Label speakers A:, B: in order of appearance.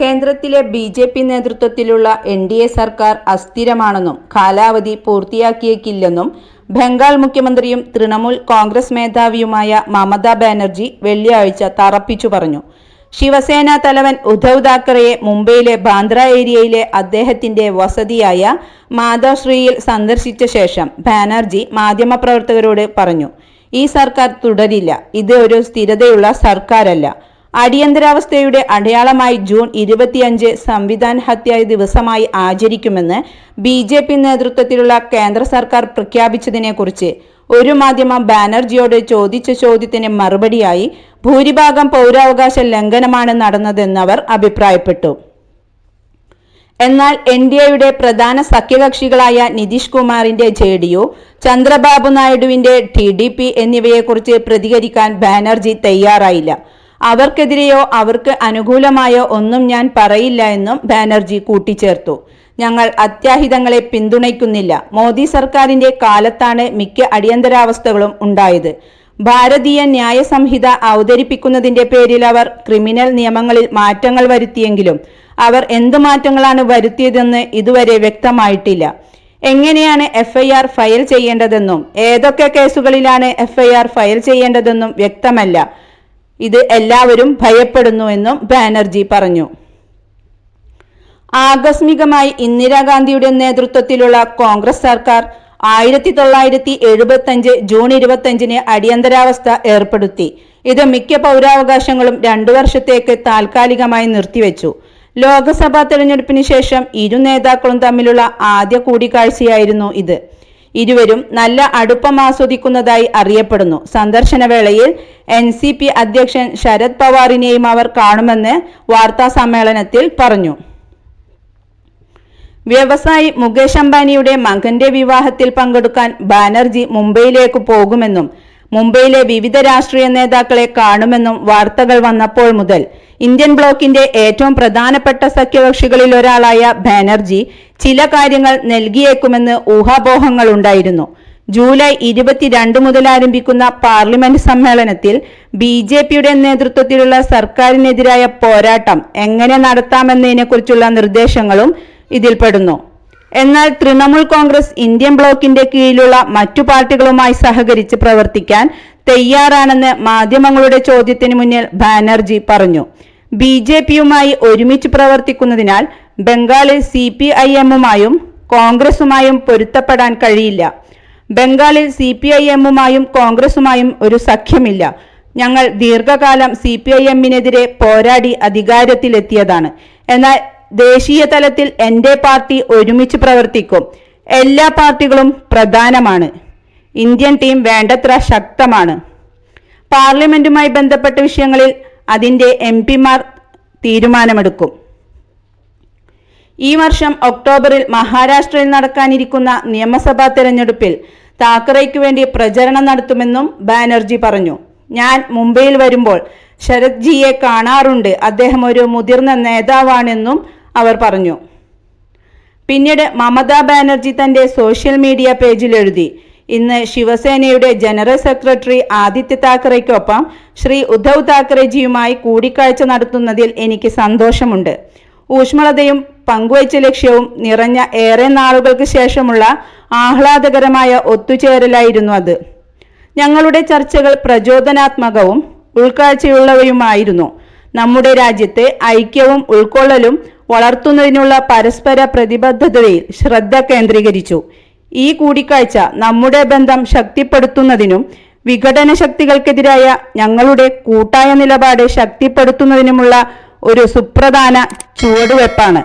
A: കേന്ദ്രത്തിലെ B J P നേതൃത്വത്തിലുള്ള N D A സർക്കാർ അസ്ഥിരമാണെന്നും കാലാവധി പൂർത്തിയാക്കിയേക്കില്ലെന്നും ബംഗാൾ മുഖ്യമന്ത്രിയും തൃണമൂൽ കോൺഗ്രസ് മേധാവിയുമായ മമതാ ബാനർജി വെള്ളിയാഴ്ച തറപ്പിച്ചു പറഞ്ഞു. ശിവസേന തലവൻ ഉദ്ധവ് താക്കറെയെ മുംബൈയിലെ ബാന്ദ്ര ഏരിയയിലെ അദ്ദേഹത്തിന്റെ വസതിയായ മാതാശ്രീയിൽ സന്ദർശിച്ച ശേഷം ബാനർജി മാധ്യമപ്രവർത്തകരോട് പറഞ്ഞു ഈ സർക്കാർ തുടരില്ല. ഇത് ഒരു സ്ഥിരതയുള്ള സർക്കാരല്ല. അടിയന്തരാവസ്ഥയുടെ അടയാളമായി ജൂൺ ഇരുപത്തിയഞ്ച് സംവിധാൻ ഹത്യ ദിവസമായി ആചരിക്കുമെന്ന് ബി ജെ പി നേതൃത്വത്തിലുള്ള കേന്ദ്ര സർക്കാർ പ്രഖ്യാപിച്ചതിനെക്കുറിച്ച് ഒരു മാധ്യമം ബാനർജിയോട് ചോദിച്ച ചോദ്യത്തിന് മറുപടിയായി ഭൂരിഭാഗം പൗരാവകാശ ലംഘനമാണ് നടന്നതെന്നവർ അഭിപ്രായപ്പെട്ടു. എന്നാൽ എൻ ഡി എയുടെ പ്രധാന സഖ്യകക്ഷികളായ നിതീഷ് കുമാറിന്റെ ജെ ഡി യു ചന്ദ്രബാബു നായിഡുവിന്റെ ടി ഡി പി എന്നിവയെക്കുറിച്ച് പ്രതികരിക്കാൻ ബാനർജി തയ്യാറായില്ല. അവർക്കെതിരെയോ അവർക്ക് അനുകൂലമായോ ഒന്നും ഞാൻ പറയില്ല എന്നും ബാനർജി കൂട്ടിച്ചേർത്തു. ഞങ്ങൾ അത്യാഹിതങ്ങളെ പിന്തുണയ്ക്കുന്നില്ല. മോദി സർക്കാരിന്റെ കാലത്താണ് മിക്ക അടിയന്തരാവസ്ഥകളും ഉണ്ടായത്. ഭാരതീയ ന്യായ സംഹിത അവതരിപ്പിക്കുന്നതിന്റെ പേരിൽ അവർ ക്രിമിനൽ നിയമങ്ങളിൽ മാറ്റങ്ങൾ വരുത്തിയെങ്കിലും അവർ എന്ത് മാറ്റങ്ങളാണ് വരുത്തിയതെന്ന് ഇതുവരെ വ്യക്തമായിട്ടില്ല. എങ്ങനെയാണ് എഫ്ഐആർ ഫയൽ ചെയ്യേണ്ടതെന്നും ഏതൊക്കെ കേസുകളിലാണ് എഫ്ഐആർ ഫയൽ ചെയ്യേണ്ടതെന്നും വ്യക്തമല്ല. ഇത് എല്ലാവരും ഭയപ്പെടുന്നുവെന്നും ബാനർജി പറഞ്ഞു. ആകസ്മികമായി ഇന്ദിരാഗാന്ധിയുടെ നേതൃത്വത്തിലുള്ള കോൺഗ്രസ് സർക്കാർ ആയിരത്തി തൊള്ളായിരത്തി എഴുപത്തഞ്ച് ജൂൺ ഇരുപത്തഞ്ചിന് അടിയന്തരാവസ്ഥ ഏർപ്പെടുത്തി. ഇത് മിക്ക പൗരാവകാശങ്ങളും രണ്ടു വർഷത്തേക്ക് താൽക്കാലികമായി നിർത്തിവെച്ചു. ലോക്സഭാ തെരഞ്ഞെടുപ്പിന് ശേഷം ഇരു നേതാക്കളും തമ്മിലുള്ള ആദ്യ കൂടിക്കാഴ്ചയായിരുന്നു ഇത്. ഇരുവരും നല്ല അടുപ്പം ആസ്വദിക്കുന്നതായി അറിയപ്പെടുന്നു. സന്ദർശനവേളയിൽ എൻ സി പി അധ്യക്ഷൻ ശരത് പവാറിനെയും അവർ കാണുമെന്ന് വാർത്താ സമ്മേളനത്തിൽ പറഞ്ഞു. വ്യവസായി മുകേഷ് അംബാനിയുടെ മകന്റെ വിവാഹത്തിൽ പങ്കെടുക്കാൻ ബാനർജി മുംബൈയിലേക്ക് പോകുമെന്നും മുംബൈയിലെ വിവിധ രാഷ്ട്രീയ നേതാക്കളെ കാണുമെന്നും വാർത്തകൾ വന്നപ്പോൾ മുതൽ ഇന്ത്യൻ ബ്ലോക്കിന്റെ ഏറ്റവും പ്രധാനപ്പെട്ട സഖ്യകക്ഷികളിൽ ഒരാളായ ബാനർജി ചില കാര്യങ്ങൾ നൽകിയേക്കുമെന്ന് ഊഹാപോഹങ്ങൾ ഉണ്ടായിരുന്നു. ജൂലൈ ഇരുപത്തിരണ്ട് മുതൽ ആരംഭിക്കുന്ന പാർലമെന്റ് സമ്മേളനത്തിൽ ബി ജെ പിയുടെ നേതൃത്വത്തിലുള്ള സർക്കാരിനെതിരായ പോരാട്ടം എങ്ങനെ നടത്താമെന്നതിനെക്കുറിച്ചുള്ള നിർദ്ദേശങ്ങളും ഇതിൽപ്പെടുന്നു. എന്നാൽ തൃണമൂൽ കോൺഗ്രസ് ഇന്ത്യൻ ബ്ലോക്കിന്റെ കീഴിലുള്ള മറ്റു പാർട്ടികളുമായി സഹകരിച്ച് പ്രവർത്തിക്കാൻ തയ്യാറാണെന്ന് മാധ്യമങ്ങളുടെ ചോദ്യത്തിന് മുന്നിൽ ബാനർജി പറഞ്ഞു. ബി ജെ പിയുമായി ഒരുമിച്ച് പ്രവർത്തിക്കുന്നതിനാൽ ബംഗാളിൽ സി പി ഐ എമ്മുമായും കോൺഗ്രസുമായും പൊരുത്തപ്പെടാൻ കഴിയില്ല. ബംഗാളിൽ സി പി ഐ എമ്മുമായും കോൺഗ്രസുമായും ഒരു സഖ്യമില്ല. ഞങ്ങൾ ദീർഘകാലം സി പി ഐ എമ്മിനെതിരെ പോരാടി അധികാരത്തിലെത്തിയതാണ്. എന്നാൽ ദേശീയ തലത്തിൽ എന്റെ പാർട്ടി ഒരുമിച്ച് പ്രവർത്തിക്കും. എല്ലാ പാർട്ടികളും പ്രധാനമാണ്. ഇന്ത്യൻ ടീം വേണ്ടത്ര ശക്തമാണ്. പാർലമെന്റുമായി ബന്ധപ്പെട്ട വിഷയങ്ങളിൽ അതിന്റെ എം പിമാർ തീരുമാനമെടുക്കും. ഈ വർഷം ഒക്ടോബറിൽ മഹാരാഷ്ട്രയിൽ നടക്കാനിരിക്കുന്ന നിയമസഭാ തെരഞ്ഞെടുപ്പിൽ താക്കറയ്ക്ക് വേണ്ടി പ്രചരണം നടത്തുമെന്നും ബാനർജി പറഞ്ഞു. ഞാൻ മുംബൈയിൽ വരുമ്പോൾ ശരത്ജിയെ കാണാറുണ്ട്. അദ്ദേഹം ഒരു മുതിർന്ന നേതാവാണെന്നും അവർ പറഞ്ഞു. പിന്നീട് മമതാ ബാനർജി തന്റെ സോഷ്യൽ മീഡിയ പേജിൽ എഴുതി. ഇന്ന് ശിവസേനയുടെ ജനറൽ സെക്രട്ടറി ആദിത്യ താക്കറെയ്ക്കൊപ്പം ശ്രീ ഉദ്ധവ് താക്കറെജിയുമായി കൂടിക്കാഴ്ച നടത്തുന്നതിൽ എനിക്ക് സന്തോഷമുണ്ട്. ഊഷ്മളതയും പങ്കുവച്ച ലക്ഷ്യവും നിറഞ്ഞ ഏറെ നാളുകൾക്ക് ശേഷമുള്ള ആഹ്ലാദകരമായ ഒത്തുചേരലായിരുന്നു അത്. ഞങ്ങളുടെ ചർച്ചകൾ പ്രചോദനാത്മകവും ഉൾക്കാഴ്ചയുള്ളവയുമായിരുന്നു. നമ്മുടെ രാജ്യത്തെ ഐക്യവും ഉൾക്കൊള്ളലും വളർത്തുന്നതിനുള്ള പരസ്പര പ്രതിബദ്ധതയിൽ ശ്രദ്ധ കേന്ദ്രീകരിച്ചു. ഈ കൂടിക്കാഴ്ച നമ്മുടെ ബന്ധം ശക്തിപ്പെടുത്തുന്നതിനും വിഘടന ശക്തികൾക്കെതിരായ ഞങ്ങളുടെ കൂട്ടായ നിലപാട് ശക്തിപ്പെടുത്തുന്നതിനുമുള്ള ഒരു സുപ്രധാന ചുവടുവെപ്പാണ്.